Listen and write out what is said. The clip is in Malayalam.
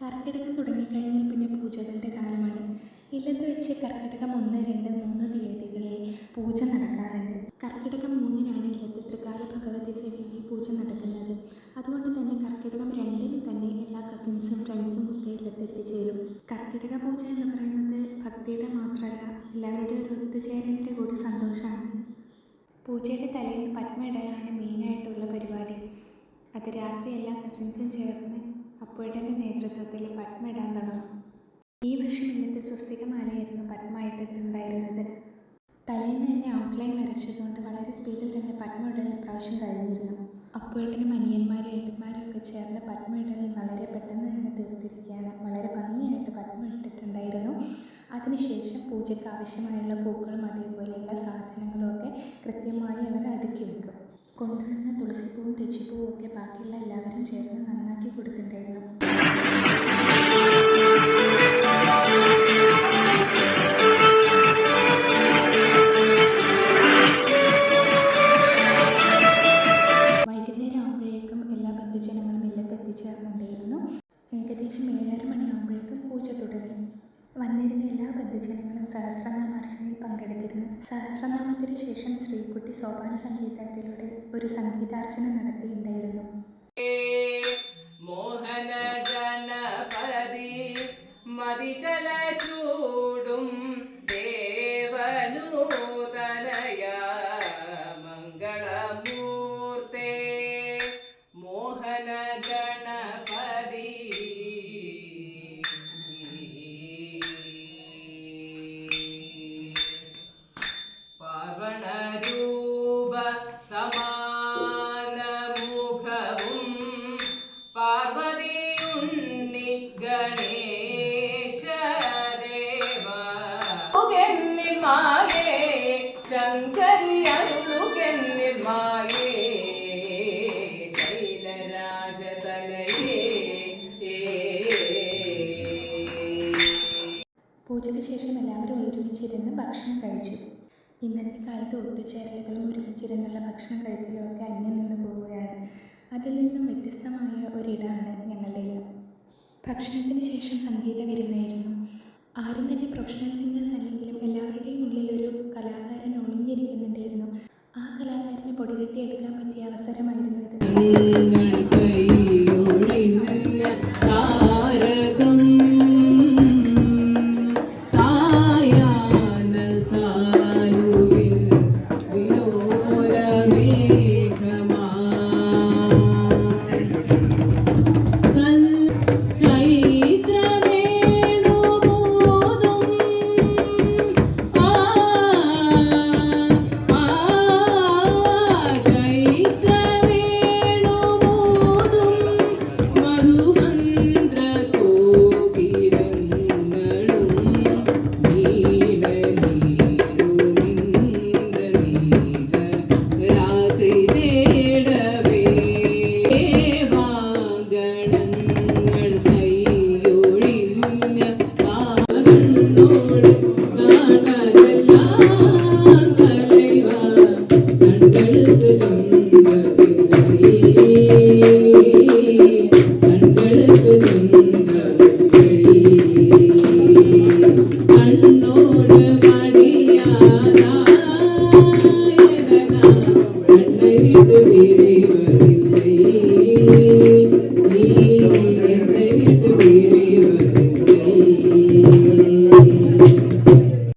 കർക്കിടകം തുടങ്ങിക്കഴിഞ്ഞാൽ പിന്നെ പൂജകളുടെ കാലമാണ്. ഇല്ലെന്ന് വെച്ച് കർക്കിടകം ഒന്ന് രണ്ട് മൂന്ന് തീയതികളിൽ പൂജ നടക്കാറുണ്ട്. കർക്കിടകം മൂന്നിനാണ് ഇല്ലത്ത് ഭഗവതി സേവയിൽ പൂജ നടക്കുന്നത്. അതുകൊണ്ട് തന്നെ കർക്കിടകം രണ്ടിന് തന്നെ എല്ലാ കസിൻസും ഫ്രണ്ട്സും ഒക്കെ ഇല്ലത്ത് കർക്കിടക പൂജ എന്ന് പറയുന്നത് ഭക്തിയുടെ മാത്രമല്ല എല്ലാവരുടെയും ഒരു ഒത്തുചേരലിന്റെ കൂടി സന്തോഷമാണ്. പൂജയുടെ തലേന്ന് പത്മ ഇടലാണ് മെയിനായിട്ടുള്ള പരിപാടി. അത് രാത്രി എല്ലാ കസിൻസും ചേർന്ന് അപ്പോഴത്തെ നേതൃത്വത്തിൽ പത്മ ഇടാൻ തുടങ്ങും ഈ വർഷം ഇന്നത്തെ സ്വസ്തികമാലയായിരുന്നു പത്മ ഇട്ടിട്ടുണ്ടായിരുന്നത് തലേന്ന് തന്നെ ഔട്ട്ലൈൻ വരച്ചതുകൊണ്ട് വളരെ സ്പീഡിൽ തന്നെ പത്മ ഇടൽ പ്രാവശ്യം കഴിഞ്ഞിരുന്നു. അപ്പോഴത്തേനും അനിയന്മാരും ഏട്ടന്മാരും ഒക്കെ ചേർന്ന് പത്മ വളരെ പെട്ടെന്ന് തന്നെ തീർത്തിരിക്കുകയാണ്. വളരെ ഭംഗിയായിട്ട് പത്മ ഇട്ടിട്ടുണ്ടായിരുന്നു. അതിനുശേഷം പൂജയ്ക്ക് ആവശ്യമായുള്ള പൂക്കളും അതേപോലെയുള്ള സാധനങ്ങളും ഒക്കെ കൃത്യമായി അവർ അടുക്കി വെക്കും. കൊണ്ടുവന്ന തുളസിപ്പൂവും തെച്ചിപ്പൂവും ഒക്കെ ബാക്കിയുള്ള എല്ലാവരും ചേർന്ന് നന്നാക്കി കൊടുത്തിട്ടുണ്ടായിരുന്നു. വൈകുന്നേരം ആകുമ്പോഴേക്കും എല്ലാ ഏകദേശം ഏഴര മണിയാകുമ്പോഴേക്കും പൂജ തുടങ്ങി. വന്നിരുന്ന എല്ലാ ബന്ധുജനങ്ങളും സഹസ്രനാമാർച്ചനയിൽ പങ്കെടുത്തിരുന്നു സഹസ്രനാമത്തിന് ശേഷം ശ്രീകുട്ടി സോപാന സംഗീതത്തിലൂടെ ഒരു സംഗീതാർച്ചന നടത്തിയിട്ടുണ്ടായിരുന്നു. മോഹന ഗണപതി മതികല ചൂടും പൂജയ്ക്ക് ശേഷം എല്ലാവരും ഒരുമിച്ചിരുന്ന് ഭക്ഷണം കഴിച്ചു. ഇന്നത്തെ കാലത്ത് ഒത്തുചേരലുകളും ഒരുമിച്ചിരുന്നുള്ള ഭക്ഷണം കഴിക്കലും ഒക്കെ അന്യം നിന്ന് പോവുകയാണ്. അതിൽ നിന്നും വ്യത്യസ്തമായ ഒരിടമാണ് ഞങ്ങളുടെ ഇടം ഭക്ഷണത്തിന് ശേഷം സംഗീത വിരുന്നായിരുന്നു. ആരും തന്നെ പ്രൊഫഷണൽ സിംഗേഴ്സ് അല്ലെങ്കിലും എല്ലാവരുടെയും ഉള്ളിൽ ഒരു കലാകാരൻ ഒളിഞ്ഞിരിക്കുന്നുണ്ടായിരുന്നു. ആ കലാകാരനെ പൊടികെട്ടിയെടുക്കാൻ പറ്റിയ അവസരമായിരുന്നു ഇത്.